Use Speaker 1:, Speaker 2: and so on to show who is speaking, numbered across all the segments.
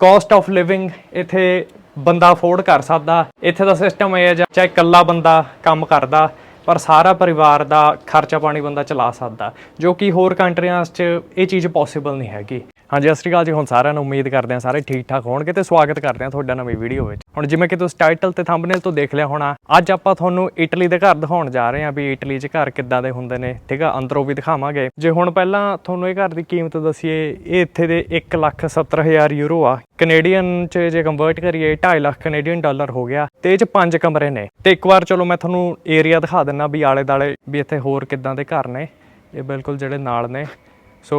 Speaker 1: Caste of living ਇੱਥੇ ਬੰਦਾ afford ਕਰ ਸਕਦਾ। ਇੱਥੇ ਦਾ ਸਿਸਟਮ ਇਹ ਹੈ ਜਾਂ ਚਾਹੇ ਇਕੱਲਾ ਬੰਦਾ ਕੰਮ ਕਰਦਾ, ਪਰ ਸਾਰਾ ਪਰਿਵਾਰ ਦਾ ਖਰਚਾ ਪਾਣੀ ਬੰਦਾ ਚਲਾ ਸਕਦਾ। ਜੋ ਕਿ ਹੋਰ ਕੰਟਰੀਆਂ 'ਚ ਇਹ ਚੀਜ਼ ਪੋਸੀਬਲ ਨਹੀਂ ਹੈਗੀ। ਹਾਂਜੀ, ਸਤਿ ਸ਼੍ਰੀ ਅਕਾਲ ਜੀ। ਹੁਣ ਸਾਰਿਆਂ ਨੂੰ ਉਮੀਦ ਕਰਦੇ ਹਾਂ ਸਾਰੇ ਠੀਕ ਠਾਕ ਹੋਣਗੇ ਤੇ ਸਵਾਗਤ ਕਰਦੇ ਹਾਂ ਤੁਹਾਡਾ ਨਵੀਂ ਵੀਡੀਓ ਵਿੱਚ। ਹੁਣ ਜਿਵੇਂ ਕਿ ਤੁਸੀਂ ਟਾਈਟਲ ਤੇ ਥੰਬਨੇਲ ਤੋਂ ਦੇਖ ਲਿਆ ਹੋਣਾ, ਅੱਜ ਆਪਾਂ ਤੁਹਾਨੂੰ ਇਟਲੀ ਦੇ ਘਰ ਦਿਖਾਉਣ ਜਾ ਰਹੇ ਹਾਂ ਵੀ ਇਟਲੀ 'ਚ ਘਰ ਕਿੱਦਾਂ ਦੇ ਹੁੰਦੇ ਨੇ। ਠੀਕ ਆ, ਅੰਦਰੋਂ ਵੀ ਦਿਖਾਵਾਂਗੇ। ਜੇ ਹੁਣ ਪਹਿਲਾਂ ਤੁਹਾਨੂੰ ਇਹ ਘਰ ਦੀ ਕੀਮਤ ਦੱਸੀਏ, ਇਹ ਇੱਥੇ ਦੇ 170000 ਯੂਰੋ ਆ। ਕੈਨੇਡੀਅਨ 'ਚ ਜੇ ਕਨਵਰਟ ਕਰੀਏ 2.5 ਲੱਖ ਕੈਨੇਡੀਅਨ ਡਾਲਰ ਹੋ ਗਿਆ ਤੇ ਇਹ 'ਚ ਪੰਜ ਕਮਰੇ ਨੇ। ਤੇ ਇੱਕ ਵਾਰ ਚਲੋ ਮੈਂ ਤੁਹਾਨੂੰ ਏਰੀਆ ਦਿਖਾ ਦਿੰਨਾ ਵੀ ਆਲੇ ਦਾਲੇ ਵੀ ਇੱਥੇ ਹੋਰ ਕਿੱਦਾਂ ਦੇ ਘਰ ਨੇ। ਇਹ ਬਿਲਕੁਲ ਜਿਹੜੇ ਨਾਲ ਨੇ। ਸੋ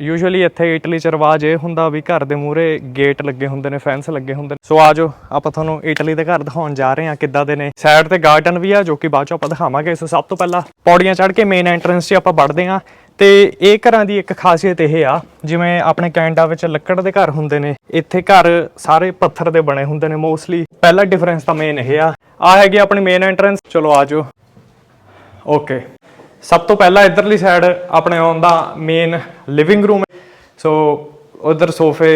Speaker 1: ਯੂਜੂਅਲੀ ਇੱਥੇ ਇਟਲੀ ਚ ਰਿਵਾਜ ਇਹ ਹੁੰਦਾ ਵੀ ਘਰ ਦੇ ਮੂਹਰੇ ਗੇਟ ਲੱਗੇ ਹੁੰਦੇ ਨੇ ਫੈਂਸ ਲੱਗੇ ਹੁੰਦੇ ਨੇ। ਸੋ ਆਜੋ, ਆਪਾਂ ਤੁਹਾਨੂੰ ਇਟਲੀ ਦੇ ਘਰ ਦਿਖਾਉਣ ਜਾ ਰਹੇ ਹਾਂ ਕਿੱਦਾਂ ਦੇ ਨੇ। ਸਾਈਡ ਤੇ ਗਾਰਡਨ ਵੀ ਆ, ਜੋ ਕਿ ਬਾਅਦ ਚ ਆਪਾਂ ਦਿਖਾਵਾਂਗੇ ਸੋ ਸਭ ਤੋਂ ਪਹਿਲਾਂ। ਪੌੜੀਆਂ ਚੜ੍ਹ ਕੇ ਮੇਨ ਐਂਟਰੈਂਸ 'ਚ ਆਪਾਂ ਵੜਦੇ ਹਾਂ। ਤੇ ਇਹ ਘਰਾਂ ਦੀ ਇੱਕ ਖਾਸੀਅਤ ਇਹ ਆ, ਜਿਵੇਂ ਆਪਣੇ ਕੈਨੇਡਾ ਵਿੱਚ ਲੱਕੜ ਦੇ ਘਰ ਹੁੰਦੇ ਨੇ, ਇੱਥੇ ਘਰ ਸਾਰੇ ਪੱਥਰ ਦੇ ਬਣੇ ਹੁੰਦੇ ਨੇ ਮੋਸਟਲੀ ਪਹਿਲਾ ਡਿਫਰੈਂਸ ਤਾਂ ਮੇਨ ਇਹ ਆ। ਆ ਹੈਗੀ ਆਪਣੀ ਮੇਨ ਐਂਟਰੈਂਸ ਚਲੋ ਆਜੋ। ਓਕੇ ਸਭ ਤੋਂ ਪਹਿਲਾਂ ਇਧਰਲੀ ਸਾਈਡ ਆਪਣੇ ਆਉਣ ਦਾ ਮੇਨ ਲਿਵਿੰਗ ਰੂਮ ਸੋ ਉਧਰ ਸੋਫੇ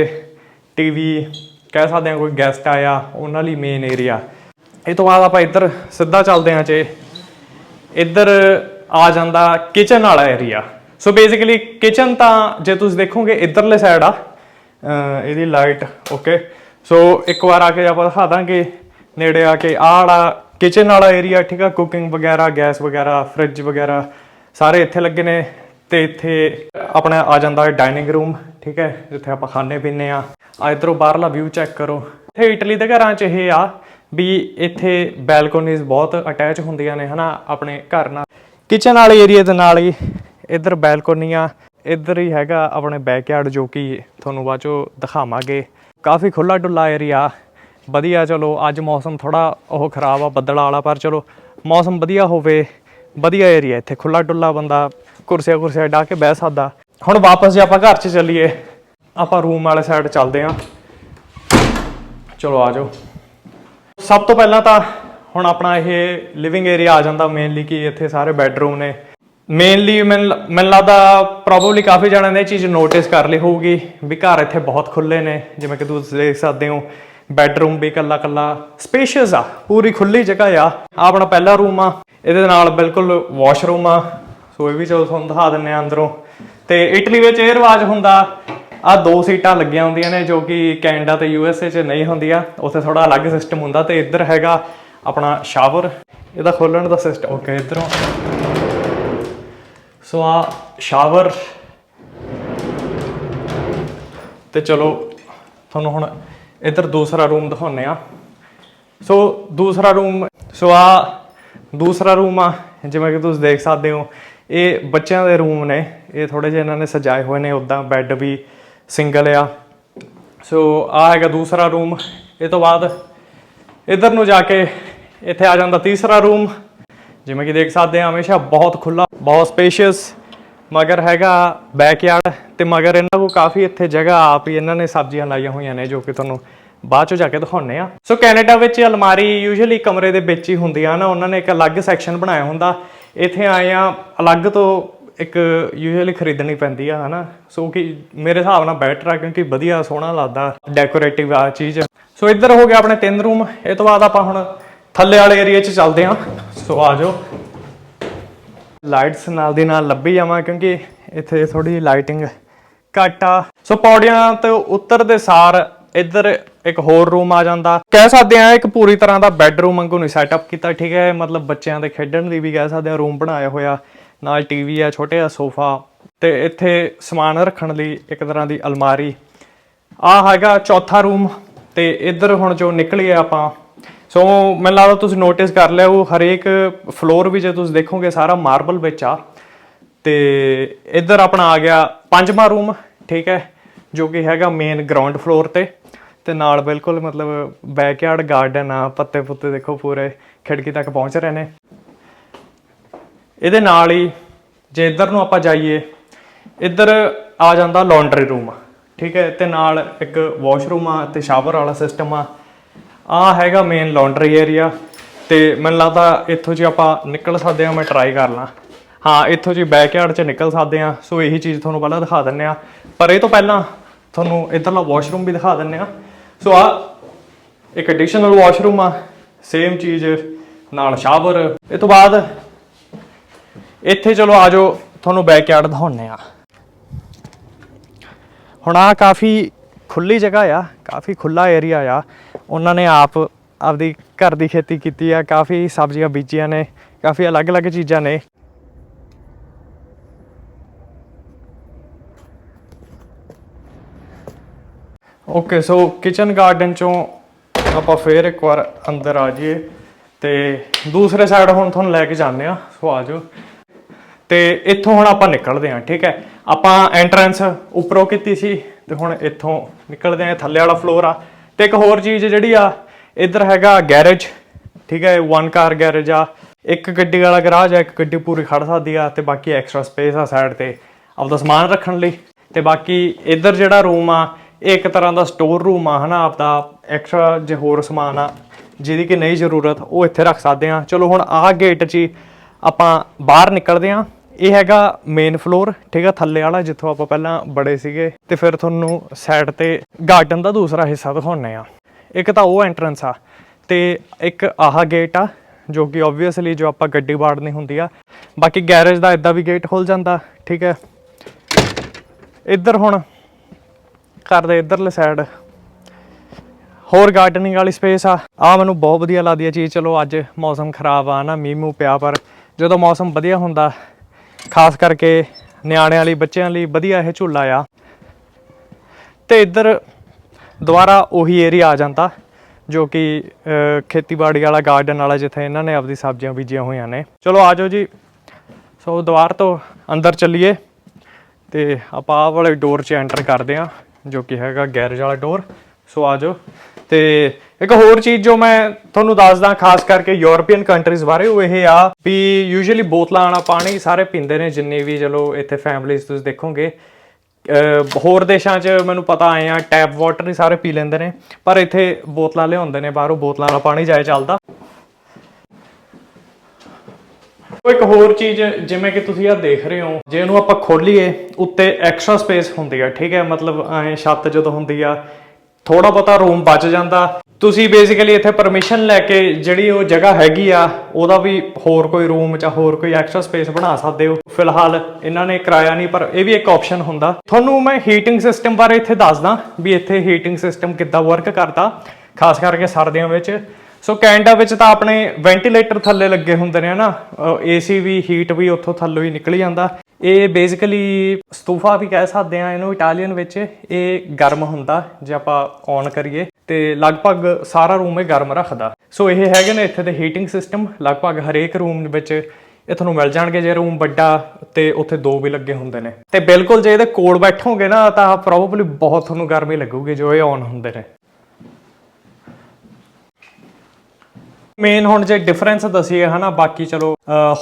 Speaker 1: ਟੀਵੀ ਕਹਿ ਸਕਦੇ ਹਾਂ, ਕੋਈ ਗੈਸਟ ਆਇਆ, ਉਹਨਾਂ ਲਈ ਮੇਨ ਏਰੀਆ ਇਹ ਤੋਂ ਬਾਅਦ ਆਪਾਂ ਇੱਧਰ ਸਿੱਧਾ ਚੱਲਦੇ ਹਾਂ ਜੇ। ਇੱਧਰ ਆ ਜਾਂਦਾ ਕਿਚਨ ਵਾਲਾ ਏਰੀਆ ਸੋ ਬੇਸਿਕਲੀ ਕਿਚਨ ਤਾਂ ਜੇ ਤੁਸੀਂ ਦੇਖੋਗੇ ਇੱਧਰਲੇ ਸਾਈਡ ਆ ਇਹਦੀ ਲਾਈਟ ਓਕੇ ਸੋ ਇੱਕ ਵਾਰ ਆ ਕੇ ਆਪਾਂ ਦਿਖਾ ਦਾਂਗੇ, ਨੇੜੇ ਆ ਕੇ ਆਹ ਵਾਲਾ ਕਿਚਨ ਵਾਲਾ ਏਰੀਆ ਠੀਕ ਆ ਕੁਕਿੰਗ ਵਗੈਰਾ ਗੈਸ ਵਗੈਰਾ ਫ੍ਰਿਜ ਵਗੈਰਾ, ਸਾਰੇ ਇੱਥੇ ਲੱਗੇ ਨੇ ਤੇ ਇੱਥੇ ਆਪਣਾ ਆ ਜਾਂਦਾ ਡਾਈਨਿੰਗ ਰੂਮ ਠੀਕ ਹੈ, ਜਿੱਥੇ ਆਪਾਂ ਖਾਣੇ ਪੀਣੇ ਆ ਆ ਇਧਰੋਂ ਬਾਹਰਲਾ ਵਿਊ ਚੈੱਕ ਕਰੋ। ਇੱਥੇ ਇਟਲੀ ਦੇ ਘਰਾਂ 'ਚ ਇਹ ਆ ਵੀ ਇੱਥੇ ਬੈਲਕੋਨੀਜ਼ ਬਹੁਤ ਅਟੈਚ ਹੁੰਦੀਆਂ ਨੇ, ਹਨਾ, ਆਪਣੇ ਘਰ ਨਾਲ। ਕਿਚਨ ਵਾਲੇ ਏਰੀਆ ਦੇ ਨਾਲ ਹੀ ਇੱਧਰ ਬੈਲਕੋਨੀਆਂ ਇੱਧਰ ਹੀ ਹੈਗਾ ਆਪਣੇ ਬੈਕਯਾਰਡ ਜੋ ਕਿ ਤੁਹਾਨੂੰ ਬਾਅਦ ਚੋਂ ਦਿਖਾਵਾਂਗੇ। ਕਾਫੀ ਖੁੱਲਾ ਡੁੱਲਾ ਏਰੀਆ ਵਧੀਆ, ਚਲੋ, ਅੱਜ ਮੌਸਮ ਥੋੜਾ ਉਹ ਖਰਾਬ ਆ, ਬੱਦਲ ਵਾਲਾ, ਪਰ ਚਲੋ, ਮੌਸਮ ਵਧੀਆ ਹੋਵੇ, ਵਧੀਆ ਏਰੀਆ ਇੱਥੇ ਖੁੱਲਾ ਡੁੱਲਾ ਬੰਦਾ ਕੁਰਸੀਆਂ ਕੁਰਸੀਆਂ ਢਾ ਕੇ ਬਹਿ ਸਕਦਾ। ਹੁਣ ਵਾਪਸ ਜੇ ਆਪਾਂ ਘਰ 'ਚ ਚੱਲੀਏ, ਆਪਾਂ ਰੂਮ ਵਾਲੇ ਸਾਈਡ ਚੱਲਦੇ ਆਂ। ਚਲੋ, ਆ ਜਾਓ। ਸਭ ਤੋਂ ਪਹਿਲਾਂ ਤਾਂ ਹੁਣ ਆਪਣਾ ਇਹ ਲਿਵਿੰਗ ਏਰੀਆ ਆ ਜਾਂਦਾ ਮੇਨਲੀ ਕਿ ਇੱਥੇ ਸਾਰੇ ਬੈੱਡਰੂਮ ਨੇ। ਮੇਨਲੀ ਮੈਨੂੰ ਮੈਨੂੰ ਲੱਗਦਾ ਪ੍ਰੋਬਬਲੀ ਕਾਫੀ ਜਣਾਂ ਨੇ ਇਹ ਚੀਜ਼ ਨੋਟਿਸ ਕਰ ਲਈ ਹੋਊਗੀ, ਵੀ ਘਰ ਇੱਥੇ ਬਹੁਤ ਖੁੱਲੇ ਨੇ, ਜਿਵੇਂ ਕਿ ਤੁਸੀਂ ਦੇਖ ਸਕਦੇ ਹੋ। ਬੈੱਡਰੂਮ ਵੀ ਕੱਲਾ ਕੱਲਾ ਸਪੇਸ਼ੀਅਸ ਆ, ਪੂਰੀ ਖੁੱਲੀ ਜਗ੍ਹਾ ਆ। ਆਹ ਆਪਣਾ ਪਹਿਲਾ ਰੂਮ ਆ, ਇਹਦੇ ਨਾਲ ਬਿਲਕੁਲ ਵਾਸ਼ਰੂਮ ਆ। ਸੋ ਇਹ ਵੀ ਚਲੋ ਤੁਹਾਨੂੰ ਦਿਖਾ ਦਿੰਨੇ ਆ ਅੰਦਰੋਂ। ਤੇ ਇਟਲੀ ਵਿੱਚ ਇਹ ਰਿਵਾਜ ਹੁੰਦਾ ਆ ਦੋ ਸੀਟਾਂ ਲੱਗੀਆਂ ਹੁੰਦੀਆਂ ਨੇ ਜੋ ਕਿ ਕੈਨੇਡਾ ਤੇ ਯੂ ਐਸ ਏ 'ਚ ਨਹੀਂ ਹੁੰਦੀਆਂ। ਉੱਥੇ ਥੋੜਾ ਅਲੱਗ ਸਿਸਟਮ ਹੁੰਦਾ ਤੇ ਇੱਧਰ ਹੈਗਾ ਆਪਣਾ ਸ਼ਾਵਰ ਇਹਦਾ ਖੋਲਣ ਦਾ ਸਿਸਟਮ ਓਕੇ ਇੱਧਰੋਂ। ਸੋ ਆ ਸ਼ਾਵਰ ਤੇ ਚਲੋ, ਤੁਹਾਨੂੰ ਹੁਣ ਇੱਧਰ ਦੂਸਰਾ ਰੂਮ ਦਿਖਾਉਂਦੇ ਆ ਸੋ ਦੂਸਰਾ ਰੂਮ ਸੋ ਆ ਦੂਸਰਾ ਰੂਮ ਆ, ਜਿਵੇਂ ਕਿ ਤੁਸੀਂ ਦੇਖ ਸਕਦੇ ਹੋ, ਇਹ ਬੱਚਿਆਂ ਦੇ ਰੂਮ ਨੇ। ਇਹ ਥੋੜੇ ਜਿਹੇ ਇਹਨਾਂ ਨੇ ਸਜਾਏ ਹੋਏ ਨੇ ਉਦਾਂ ਬੈੱਡ ਵੀ ਸਿੰਗਲ ਆ। ਸੋ ਆ ਹੈਗਾ ਦੂਸਰਾ ਰੂਮ ਇਹ ਤੋਂ ਬਾਅਦ ਇੱਧਰ ਨੂੰ ਜਾ ਕੇ ਇੱਥੇ ਆ ਜਾਂਦਾ ਤੀਸਰਾ ਰੂਮ ਜਿਵੇਂ ਕਿ ਦੇਖ ਸਕਦੇ ਆ ਹਮੇਸ਼ਾ ਬਹੁਤ ਖੁੱਲਾ ਬਹੁਤ ਸਪੇਸ਼ੀਅਸ ਮਗਰ ਹੈਗਾ ਬੈਕਯਾਰਡ ਤੇ ਮਗਰ ਇਹਨਾਂ ਕੋਲ ਕਾਫੀ ਇੱਥੇ ਜਗ੍ਹਾ ਆਪ ਹੀ ਇਹਨਾਂ ਨੇ ਸਬਜ਼ੀਆਂ ਲਾਈਆਂ ਹੋਈਆਂ ਨੇ ਜੋ ਕਿ ਤੁਹਾਨੂੰ ਬਾਅਦ ਚੋਂ ਜਾ ਕੇ ਦਿਖਾਉਣੇ ਆ ਸੋ ਕੈਨੇਡਾ ਵਿੱਚ ਅਲਮਾਰੀ ਯੂਜੂਅਲੀ ਕਮਰੇ ਦੇ ਵਿੱਚ ਹੀ ਹੁੰਦੀ ਆ ਨਾ, ਉਹਨਾਂ ਨੇ ਇੱਕ ਅਲੱਗ ਸੈਕਸ਼ਨ ਬਣਾਇਆ ਹੁੰਦਾ। ਇੱਥੇ ਆਏ ਆ ਅਲੱਗ ਤੋਂ ਇੱਕ ਯੂਜੂਅਲੀ ਖਰੀਦਣੀ ਪੈਂਦੀ ਆ, ਹਨਾ। ਸੋ ਕਿ ਮੇਰੇ ਹਿਸਾਬ ਨਾਲ ਬੈਟਰ ਆ, ਕਿਉਂਕਿ ਵਧੀਆ ਸੋਹਣਾ ਲੱਗਦਾ ਡੈਕੋਰੇਟਿਵ ਆ ਚੀਜ਼। ਸੋ ਇੱਧਰ ਹੋ ਗਿਆ ਆਪਣੇ ਤਿੰਨ ਰੂਮ ਇਹ ਤੋਂ ਬਾਅਦ ਆਪਾਂ ਹੁਣ ਥੱਲੇ ਵਾਲੇ ਏਰੀਆ 'ਚ ਚੱਲਦੇ ਆ ਸੋ ਆ ਜਾਓ। ਲਾਈਟਸ ਨਾਲ ਦੀ ਨਾਲ ਲੱਭੀ ਜਾਵਾਂ ਕਿਉਂਕਿ ਇੱਥੇ ਥੋੜੀ ਲਾਈਟਿੰਗ ਘੱਟ ਆ। ਸੋ ਪੌੜੀਆਂ ਤੇ ਉਤਰਦੇ ਸਾਰ ਇੱਧਰ ਇੱਕ ਹੋਰ ਰੂਮ ਆ ਜਾਂਦਾ। ਕਹਿ ਸਕਦੇ ਆ ਇੱਕ ਪੂਰੀ ਤਰ੍ਹਾਂ ਦਾ ਬੈੱਡਰੂਮ ਵਾਂਗੂ ਨਹੀਂ ਸੈਟਅਪ ਕੀਤਾ, ਠੀਕ ਹੈ? ਮਤਲਬ ਬੱਚਿਆਂ ਦੇ ਖੇਡਣ ਲਈ ਵੀ ਕਹਿ ਸਕਦੇ ਆ ਰੂਮ ਬਣਾਇਆ ਹੋਇਆ। ਨਾਲ ਟੀਵੀ ਆ, ਛੋਟੇ ਜਿਹਾ ਸੋਫਾ ਤੇ ਇੱਥੇ ਸਮਾਨ ਰੱਖਣ ਲਈ ਇੱਕ ਤਰ੍ਹਾਂ ਦੀ ਅਲਮਾਰੀ। ਆ ਹੈਗਾ ਚੌਥਾ ਰੂਮ ਤੇ ਇੱਧਰ ਹੁਣ ਜੋ ਨਿਕਲੀਏ ਆਪਾਂ ਸੋ ਮੈਨੂੰ ਲੱਗਦਾ ਤੁਸੀਂ ਨੋਟਿਸ ਕਰ ਲਿਆ ਉਹ ਹਰੇਕ ਫਲੋਰ ਵੀ ਜੇ ਤੁਸੀਂ ਦੇਖੋਗੇ, ਸਾਰਾ ਮਾਰਬਲ ਵਿੱਚ ਆ। ਤੇ ਇੱਧਰ ਆਪਣਾ ਆ ਗਿਆ ਪੰਜਵਾਂ ਰੂਮ ਠੀਕ ਹੈ, ਜੋ ਕਿ ਹੈਗਾ ਮੇਨ ਗਰਾਊਂਡ ਫਲੋਰ ਤੇ। ਤੇ ਨਾਲ ਬਿਲਕੁਲ ਮਤਲਬ ਬੈਕਯਾਰਡ ਗਾਰਡਨ ਆ, ਪੱਤੇ ਪੁੱਤੇ ਦੇਖੋ ਪੂਰੇ, ਖਿੜਕੀ ਤੱਕ ਪਹੁੰਚ ਰਹੇ ਨੇ। ਇਹਦੇ ਨਾਲ ਹੀ ਜੇ ਇੱਧਰ ਨੂੰ ਆਪਾਂ ਜਾਈਏ, ਇੱਧਰ ਆ ਜਾਂਦਾ ਲਾਂਡਰੀ ਰੂਮ ਠੀਕ ਹੈ, ਤੇ ਨਾਲ ਇੱਕ ਵਾਸ਼ਰੂਮ ਆ ਤੇ ਸ਼ਾਵਰ ਵਾਲਾ ਸਿਸਟਮ ਆ। ਆ ਹੈਗਾ ਮੇਨ ਲਾਂਡਰੀ ਏਰੀਆ ਤੇ ਮੈਨੂੰ ਲੱਗਦਾ ਇੱਥੋਂ ਜੀ ਆਪਾਂ ਨਿਕਲ ਸਕਦੇ ਹਾਂ, ਮੈਂ ਟਰਾਈ ਕਰ ਲਾਂ। ਹਾਂ, ਇੱਥੋਂ ਜੀ ਬੈਕਯਾਰਡ 'ਚ ਨਿਕਲ ਸਕਦੇ ਹਾਂ। ਸੋ ਇਹੀ ਚੀਜ਼ ਤੁਹਾਨੂੰ ਪਹਿਲਾਂ ਦਿਖਾ ਦਿੰਨੇ ਆ ਪਰ ਇਹ ਤੋਂ ਪਹਿਲਾਂ ਤੁਹਾਨੂੰ ਇਧਰਲਾ ਵਾਸ਼ਰੂਮ ਵੀ ਦਿਖਾ ਦਿੰਨੇ ਆ ਸੋ ਆ ਇੱਕ ਐਡੀਸ਼ਨਲ ਵਾਸ਼ਰੂਮ ਆ ਸੇਮ ਚੀਜ਼, ਨਾਲ ਸ਼ਾਵਰ ਇਹ ਤੋਂ ਬਾਅਦ ਇੱਥੇ ਚਲੋ ਆ ਜਾਓ, ਤੁਹਾਨੂੰ ਬੈਕਯਾਰਡ ਦਿਖਾਉਣੇ ਆ ਹੁਣ ਆ ਕਾਫੀ ਖੁੱਲੀ ਜਗ੍ਹਾ ਆ, ਕਾਫੀ ਖੁੱਲਾ ਏਰੀਆ ਆ। ਉਹਨਾਂ ਨੇ ਆਪ ਆਪਦੀ ਘਰ ਦੀ ਖੇਤੀ ਕੀਤੀ ਆ, ਕਾਫੀ ਸਬਜ਼ੀਆਂ ਬੀਜੀਆਂ ਨੇ, ਕਾਫੀ ਅਲੱਗ-ਅਲੱਗ ਚੀਜ਼ਾਂ ਨੇ। ਓਕੇ ਸੋ ਕਿਚਨ ਗਾਰਡਨ ਚੋਂ ਆਪਾਂ ਫੇਰ ਇੱਕ ਵਾਰ ਅੰਦਰ ਆ ਜਾਈਏ ਤੇ ਦੂਸਰੇ ਸਾਈਡ ਹੁਣ ਤੁਹਾਨੂੰ ਲੈ ਕੇ ਜਾਂਦੇ ਆ ਸੋ ਆ ਜਾਓ। ਤੇ ਇੱਥੋਂ ਹੁਣ ਆਪਾਂ ਨਿਕਲਦੇ ਹਾਂ, ਠੀਕ ਹੈ? ਆਪਾਂ ਐਂਟਰੈਂਸ ਉੱਪਰੋਂ ਕੀਤੀ ਸੀ ਤੇ ਹੁਣ ਇੱਥੋਂ ਨਿਕਲਦੇ ਹਾਂ ਥੱਲੇ ਵਾਲਾ ਫਲੋਰ ਆ। ਤੇ ਇੱਕ ਹੋਰ ਚੀਜ਼ ਜਿਹੜੀ ਆ, ਇੱਧਰ ਹੈਗਾ ਗੈਰੇਜ, ਠੀਕ ਹੈ ਵਨ ਕਾਰ ਗੈਰੇਜ ਆ। ਇੱਕ ਗੱਡੀ ਵਾਲਾ ਗਰਾਜ ਆ, ਇੱਕ ਗੱਡੀ ਪੂਰੀ ਖੜ ਸਕਦੀ ਆ ਤੇ ਬਾਕੀ ਐਕਸਟਰਾ ਸਪੇਸ ਆ ਸਾਈਡ ਤੇ, ਆਪਦਾ ਸਮਾਨ ਰੱਖਣ ਲਈ। ਤੇ ਬਾਕੀ ਇੱਧਰ ਜਿਹੜਾ ਰੂਮ ਆ, ਇਹ ਇੱਕ ਤਰ੍ਹਾਂ ਦਾ ਸਟੋਰ ਰੂਮ ਆ, ਹਨਾ, ਆਪਦਾ ਐਕਸਟਰਾ ਜੇ ਹੋਰ ਸਮਾਨ ਆ, ਜਿਹਦੀ ਕਿ ਨਹੀਂ ਜ਼ਰੂਰਤ, ਉਹ ਇੱਥੇ ਰੱਖ ਸਕਦੇ ਆ। ਚਲੋ ਹੁਣ ਆਹ ਗੇਟ 'ਚ ਹੀ ਆਪਾਂ ਬਾਹਰ ਨਿਕਲਦੇ ਆ। ਇਹ ਹੈਗਾ ਮੇਨ ਫਲੋਰ ਠੀਕ ਆ, ਥੱਲੇ ਵਾਲਾ ਜਿੱਥੋਂ ਆਪਾਂ ਪਹਿਲਾਂ ਬੜੇ ਸੀਗੇ ਤੇ ਫਿਰ ਤੁਹਾਨੂੰ ਸਾਈਡ ਤੇ ਗਾਰਡਨ ਦਾ ਦੂਸਰਾ ਹਿੱਸਾ ਦਿਖਾਉਣੇ ਆ ਇੱਕ ਤਾਂ ਉਹ ਐਂਟਰੈਂਸ ਆ ਤੇ ਇੱਕ ਆਹ ਗੇਟ ਆ, ਜੋ ਕਿ ਆਬਵੀਅਸਲੀ ਜੋ ਆਪਾਂ ਗੱਡੀ ਬਾੜਨੀ ਹੁੰਦੀ ਆ। ਬਾਕੀ ਗੈਰੇਜ ਦਾ ਇਦਾਂ ਵੀ ਗੇਟ ਖੁੱਲ ਜਾਂਦਾ, ਠੀਕ ਹੈ ਇੱਧਰ ਹੁਣ ਘਰ ਦੇ ਇੱਧਰਲੇ ਸਾਈਡ ਹੋਰ ਗਾਰਡਨਿੰਗ ਵਾਲੀ ਸਪੇਸ ਆ। ਆ ਮੈਨੂੰ ਬਹੁਤ ਵਧੀਆ ਲੱਗਦੀ ਹੈ ਚੀਜ਼, ਚਲੋ ਅੱਜ ਮੌਸਮ ਖਰਾਬ ਆ ਨਾ, ਮੀਂਹ ਮੂੰਹ ਪਿਆ ਪਰ ਜਦੋਂ ਮੌਸਮ ਵਧੀਆ ਹੁੰਦਾ ਖਾਸ ਕਰਕੇ ਨਿਆਣਿਆਂ ਲਈ, ਬੱਚਿਆਂ ਲਈ ਵਧੀਆ ਇਹ ਝੂਲਾ ਆ। ਤੇ ਇੱਧਰ ਦੁਬਾਰਾ ਉਹੀ ਏਰੀਆ ਆ ਜਾਂਦਾ, ਜੋ ਕਿ ਖੇਤੀਬਾੜੀ ਵਾਲਾ ਗਾਰਡਨ ਵਾਲਾ, ਜਿੱਥੇ ਇਹਨਾਂ ਨੇ ਆਪਦੀ ਸਬਜ਼ੀਆਂ ਬੀਜੀਆਂ ਹੋਈਆਂ ਨੇ। ਚਲੋ, ਆ ਜਾਓ ਜੀ। ਸੋ ਦੁਆਰ ਤੋਂ ਅੰਦਰ ਚੱਲੀਏ ਤੇ ਆਪਾਂ ਆਹ ਵਾਲੇ ਡੋਰ 'ਚ ਐਂਟਰ ਕਰਦੇ ਆ ਜੋ ਕਿ ਹੈਗਾ ਗੈਰੇਜ ਵਾਲਾ ਡੋਰ ਸੋ ਆ ਜਾਓ ਤੇ ਇੱਕ ਹੋਰ ਚੀਜ਼ ਜੋ ਮੈਂ ਤੁਹਾਨੂੰ ਦੱਸਦਾ, ਖਾਸ ਕਰਕੇ ਯੂਰਪੀਅਨ ਕੰਟਰੀਜ਼ ਬਾਰੇ, ਉਹ ਇਹ ਆ ਵੀ ਯੂਜੂਅਲੀ ਬੋਤਲਾਂ ਵਾਲਾ ਪਾਣੀ ਸਾਰੇ ਪੀਂਦੇ ਨੇ, ਜਿੰਨੇ ਵੀ ਚਲੋ ਇੱਥੇ ਫੈਮਲੀਜ਼ ਤੁਸੀਂ ਦੇਖੋਗੇ। ਹੋਰ ਦੇਸ਼ਾਂ 'ਚ ਮੈਨੂੰ ਪਤਾ ਆਏ ਆ ਟੈਪ ਵਾਟਰ ਹੀ ਸਾਰੇ ਪੀ ਲੈਂਦੇ ਨੇ, ਪਰ ਇੱਥੇ ਬੋਤਲਾਂ ਲਿਆਉਂਦੇ ਨੇ ਬਾਹਰੋਂ, ਬੋਤਲਾਂ ਵਾਲਾ ਪਾਣੀ ਜਾਏ ਚੱਲਦਾ। ਇੱਕ ਹੋਰ ਚੀਜ਼, ਜਿਵੇਂ ਕਿ ਤੁਸੀਂ ਆ ਦੇਖ ਰਹੇ ਹੋ, ਜੇ ਇਹਨੂੰ ਆਪਾਂ ਖੋਲੀਏ, ਉੱਤੇ ਐਕਸਟਰਾ ਸਪੇਸ ਹੁੰਦੀ ਆ, ਠੀਕ ਹੈ? ਮਤਲਬ ਐ ਛੱਤ ਜਦੋਂ ਹੁੰਦੀ ਆ ਥੋੜਾ ਬਹੁਤਾ ਰੂਮ ਬਚ ਜਾਂਦਾ। ਤੁਸੀਂ ਬੇਸਿਕਲੀ ਇੱਥੇ ਪਰਮਿਸ਼ਨ ਲੈ ਕੇ ਜਿਹੜੀ ਉਹ ਜਗ੍ਹਾ ਹੈਗੀ ਆ, ਉਹਦਾ ਵੀ ਹੋਰ ਕੋਈ ਰੂਮ ਜਾਂ ਹੋਰ ਕੋਈ ਐਕਸਟਰਾ ਸਪੇਸ ਬਣਾ ਸਕਦੇ ਹੋ। ਫਿਲਹਾਲ ਇਹਨਾਂ ਨੇ ਕਿਰਾਇਆ ਨਹੀਂ, ਪਰ ਇਹ ਵੀ ਇੱਕ ਆਪਸ਼ਨ ਹੁੰਦਾ। ਤੁਹਾਨੂੰ ਮੈਂ ਹੀਟਿੰਗ ਸਿਸਟਮ ਬਾਰੇ ਇੱਥੇ ਦੱਸਦਾ ਵੀ ਇੱਥੇ ਹੀਟਿੰਗ ਸਿਸਟਮ ਕਿੱਦਾਂ ਵਰਕ ਕਰਦਾ, ਖਾਸ ਕਰਕੇ ਸਰਦੀਆਂ ਵਿੱਚ। ਸੋ ਕੈਨੇਡਾ ਵਿੱਚ ਤਾਂ ਆਪਣੇ ਵੈਂਟੀਲੇਟਰ ਥੱਲੇ ਲੱਗੇ ਹੁੰਦੇ ਨੇ ਹਨਾ ਏਸੀ ਵੀ ਹੀਟ ਵੀ ਉੱਥੋਂ ਥੱਲੋਂ ਹੀ ਨਿਕਲ ਜਾਂਦਾ। ਇਹ ਬੇਸਿਕਲੀ ਸਤੂਫਾ ਵੀ ਕਹਿ ਸਕਦੇ ਆ ਇਹਨੂੰ ਇਟਾਲੀਅਨ ਵਿੱਚ, ਇਹ ਗਰਮ ਹੁੰਦਾ, ਜੇ ਆਪਾਂ ਔਨ ਕਰੀਏ। ਤੇ ਲਗਭਗ ਸਾਰਾ ਰੂਮ ਇਹ ਗਰਮ ਰੱਖਦਾ। ਸੋ ਇਹ ਹੈਗੇ ਨੇ ਇੱਥੇ ਦੇ ਹੀਟਿੰਗ ਸਿਸਟਮ ਲਗਭਗ ਹਰੇਕ ਰੂਮ ਵਿੱਚ ਇਹ ਤੁਹਾਨੂੰ ਮਿਲ ਜਾਣਗੇ ਜੇ ਰੂਮ ਵੱਡਾ ਤੇ ਉੱਥੇ ਦੋ ਵੀ ਲੱਗੇ ਹੁੰਦੇ ਨੇ। ਤੇ ਬਿਲਕੁਲ ਜੇ ਇਹਦੇ ਕੋਲ ਬੈਠੋਗੇ ਨਾ ਤਾਂ ਪ੍ਰੋਬਬਲੀ ਬਹੁਤ ਤੁਹਾਨੂੰ ਗਰਮੀ ਲੱਗੂਗੀ ਜੋ ਇਹ ਔਨ ਹੁੰਦੇ ਨੇ। ਮੇਨ ਹੁਣ ਜੇ ਡਿਫਰੈਂਸ ਦਸੀਏ ਹਨਾ, ਬਾਕੀ ਚਲੋ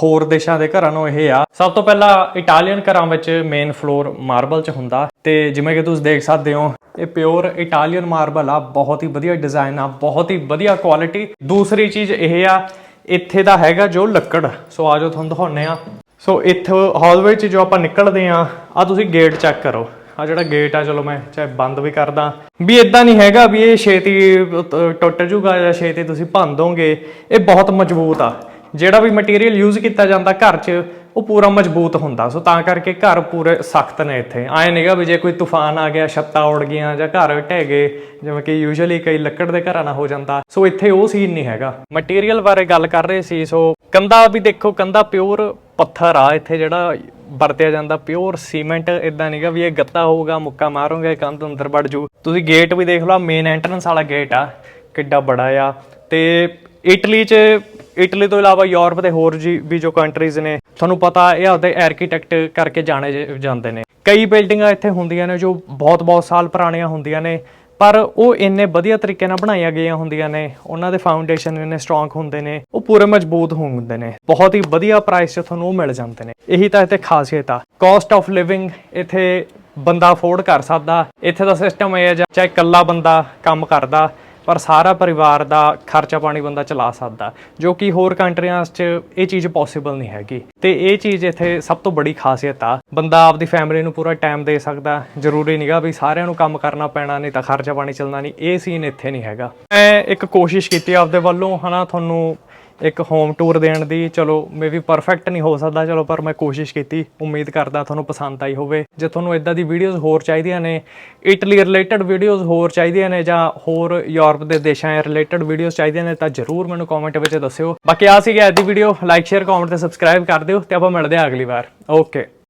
Speaker 1: ਹੋਰ ਦੇਸ਼ਾਂ ਦੇ ਘਰਾਂ ਨੂੰ ਇਹ ਆ। ਸਭ ਤੋਂ ਪਹਿਲਾਂ ਇਟਾਲੀਅਨ ਘਰਾਂ ਵਿੱਚ ਮੇਨ ਫਲੋਰ ਮਾਰਬਲ ਚ ਹੁੰਦਾ। ਤੇ ਜਿਵੇਂ ਕਿ ਤੁਸੀਂ ਦੇਖ ਸਕਦੇ ਹੋ, ਇਹ ਪਿਓਰ ਇਟਾਲੀਅਨ ਮਾਰਬਲ ਆ, ਬਹੁਤ ਹੀ ਵਧੀਆ ਡਿਜ਼ਾਈਨ ਆ, ਬਹੁਤ ਹੀ ਵਧੀਆ ਕੁਆਲਿਟੀ ਦੂਸਰੀ ਚੀਜ਼ ਇਹ ਆ, ਇੱਥੇ ਦਾ ਹੈਗਾ ਜੋ ਲੱਕੜ। ਸੋ ਆਜੋ ਤੁਹਾਨੂੰ ਦਿਖਾਉਨੇ ਆ ਸੋ ਇੱਥੇ ਹਾਲਵੇ ਚ ਜੋ ਆਪਾਂ ਨਿਕਲਦੇ ਆ ਆ ਤੁਸੀਂ ਗੇਟ ਚੈੱਕ ਕਰੋ। ਆ ਜਿਹੜਾ ਗੇਟ ਆ, ਚਲੋ ਮੈਂ ਚਾਹੇ ਬੰਦ ਵੀ ਕਰਦਾ। ਵੀ ਇਦਾਂ ਨਹੀਂ ਹੈਗਾ ਵੀ ਇਹ ਛੇਤੀ ਟੁੱਟ ਜੂਗਾ ਜਾਂ ਛੇਤੀ ਤੁਸੀਂ ਭੰਨ ਦੋਗੇ। ਇਹ ਬਹੁਤ ਮਜ਼ਬੂਤ ਆ। ਜਿਹੜਾ ਵੀ ਮਟੀਰੀਅਲ ਯੂਜ਼ ਕੀਤਾ ਜਾਂਦਾ ਘਰ 'ਚ, ਉਹ ਪੂਰਾ ਮਜ਼ਬੂਤ ਹੁੰਦਾ। ਸੋ ਤਾਂ ਕਰਕੇ ਘਰ ਪੂਰੇ ਸਖਤ ਨੇ ਇੱਥੇ। ਐ ਨਹੀਂਗਾ ਵੀ ਜੇ ਕੋਈ ਤੂਫਾਨ ਆ ਗਿਆ, ਛੱਤਾਂ ਉੜ ਗਈਆਂ ਜਾਂ ਘਰ ਢਹਿ ਗਏ, ਜਿਵੇਂ ਕਿ ਯੂਜੂਅਲੀ ਕਈ ਲੱਕੜ ਦੇ ਘਰਾਂ ਨਾਲ ਹੋ ਜਾਂਦਾ। ਸੋ ਇੱਥੇ ਉਹ ਸੀਨ ਨਹੀਂ ਹੈਗਾ। ਮਟੀਰੀਅਲ ਬਾਰੇ ਗੱਲ ਕਰ ਰਹੇ ਸੀ, ਸੋ ਕੰਧਾ ਵੀ ਦੇਖੋ, ਕੰਧਾ ਪਿਓਰ ਪੱਥਰ ਆ। ਇੱਥੇ ਜਿਹੜਾ ਵਰਤਿਆ ਜਾਂਦਾ। ਪਿਓਰ ਸੀਮੈਂਟ ਇਦਾਂ ਨਹੀਂਗਾ ਵੀ ਇਹ ਗੱਤਾ ਹੋਊਗਾ, ਮੁੱਕਾ ਮਾਰੋਗੇ, ਕੰਧ ਅੰਦਰ ਵੜ ਜੂ। ਤੁਸੀਂ ਗੇਟ ਵੀ ਦੇਖ ਲਓ ਮੇਨ ਐਂਟਰੈਂਸ ਵਾਲਾ ਗੇਟ ਆ। ਕਿੱਡਾ ਬੜਾ ਆ। ਤੇ ਇਟਲੀ 'ਚ ਇਟਲੀ ਤੋਂ ਇਲਾਵਾ ਯੂਰਪ ਦੇ ਹੋਰ ਜੀ ਵੀ ਜੋ ਕੰਟਰੀਜ਼ ਨੇ, ਤੁਹਾਨੂੰ ਪਤਾ ਇਹ ਉਹਦੇ ਆਰਕੀਟੈਕਟ ਕਰਕੇ ਜਾਣੇ ਜਾਂਦੇ ਨੇ। ਕਈ ਬਿਲਡਿੰਗਾਂ ਇੱਥੇ ਹੁੰਦੀਆਂ ਨੇ ਜੋ ਬਹੁਤ-ਬਹੁਤ ਸਾਲ ਪੁਰਾਣੀਆਂ ਹੁੰਦੀਆਂ ਨੇ। ਪਰ ਉਹ ਇੰਨੇ ਵਧੀਆ ਤਰੀਕੇ ਨਾਲ ਬਣਾਈਆਂ ਗਈਆਂ ਹੁੰਦੀਆਂ ਨੇ, ਉਹਨਾਂ ਦੇ ਫਾਊਂਡੇਸ਼ਨ ਇੰਨੇ ਸਟਰੋਂਗ ਹੁੰਦੇ ਨੇ, ਉਹ ਪੂਰੇ ਮਜ਼ਬੂਤ ਹੁੰਦੇ ਨੇ, ਬਹੁਤ ਹੀ ਵਧੀਆ ਪ੍ਰਾਈਸ 'ਚ ਤੁਹਾਨੂੰ ਉਹ ਮਿਲ ਜਾਂਦੇ ਨੇ। ਇਹੀ ਤਾਂ ਇੱਥੇ ਖਾਸੀਅਤ ਆ। ਕਾਸਟ ਆਫ ਲਿਵਿੰਗ ਇੱਥੇ ਬੰਦਾ ਅਫੋਰਡ ਕਰ ਸਕਦਾ, ਇੱਥੇ ਦਾ ਸਿਸਟਮ ਇਹ ਹੈ ਜਾਂ ਚਾਹੇ ਇਕੱਲਾ ਬੰਦਾ ਕੰਮ ਕਰਦਾ ਪਰ ਸਾਰਾ ਪਰਿਵਾਰ ਦਾ ਖਰਚਾ ਪਾਣੀ ਬੰਦਾ ਚਲਾ ਸਕਦਾ, ਜੋ ਕਿ ਹੋਰ ਕੰਟਰੀਆਂ 'ਚ ਇਹ ਚੀਜ਼ ਪੋਸੀਬਲ ਨਹੀਂ ਹੈਗੀ। ਤੇ ਇਹ ਚੀਜ਼ ਇੱਥੇ ਸਭ ਤੋਂ ਬੜੀ ਖਾਸੀਅਤ ਆ, ਬੰਦਾ ਆਪਦੀ ਫੈਮਿਲੀ ਨੂੰ ਪੂਰਾ ਟਾਈਮ ਦੇ ਸਕਦਾ, ਜ਼ਰੂਰੀ ਨਹੀਂਗਾ ਵੀ ਸਾਰਿਆਂ ਨੂੰ ਕੰਮ ਕਰਨਾ ਪੈਣਾ, ਨਹੀਂ ਤਾਂ ਖਰਚਾ ਪਾਣੀ ਚੱਲਣਾ ਨਹੀਂ, ਇਹ ਸੀਨ ਇੱਥੇ ਨਹੀਂ ਹੈਗਾ। ਮੈਂ ਇੱਕ ਕੋਸ਼ਿਸ਼ ਕੀਤੀ ਆਪਦੇ ਵੱਲੋਂ, ਹਨਾ, ਤੁਹਾਨੂੰ ਇੱਕ ਹੋਮ ਟੂਰ ਦੇਣ ਦੀ, ਚਲੋ ਮੇਬੀ ਪਰਫੈਕਟ ਨਹੀਂ ਹੋ ਸਕਦਾ, ਚਲੋ, ਪਰ ਮੈਂ ਕੋਸ਼ਿਸ਼ ਕੀਤੀ, ਉਮੀਦ ਕਰਦਾ ਤੁਹਾਨੂੰ ਪਸੰਦ ਆਈ ਹੋਵੇ। ਜੇ ਤੁਹਾਨੂੰ ਇਦਾਂ ਦੀ ਵੀਡੀਓਜ਼ ਹੋਰ ਚਾਹੀਦੀਆਂ ਨੇ ਇਟਲੀ ਰਿਲੇਟਡ ਵੀਡੀਓਜ਼ ਹੋਰ ਚਾਹੀਦੀਆਂ ਨੇ, ਜਾਂ ਹੋਰ ਯੂਰਪ ਦੇ ਦੇਸ਼ਾਂ ਰਿਲੇਟਡ ਵੀਡੀਓਜ਼ ਚਾਹੀਦੀਆਂ ਨੇ, ਤਾਂ ਜਰੂਰ ਮੈਨੂੰ ਕਮੈਂਟ ਵਿੱਚ ਦੱਸਿਓ। ਬਾਕੀ ਆ ਸੀਗਾ ਅੱਜ ਦੀ ਵੀਡੀਓ ਲਾਈਕ ਸ਼ੇਅਰ ਕਮੈਂਟ ਤੇ ਸਬਸਕ੍ਰਾਈਬ ਕਰ ਦਿਓ, ਤੇ ਆਪਾਂ ਮਿਲਦੇ ਹਾਂ ਅਗਲੀ ਵਾਰ। ਓਕੇ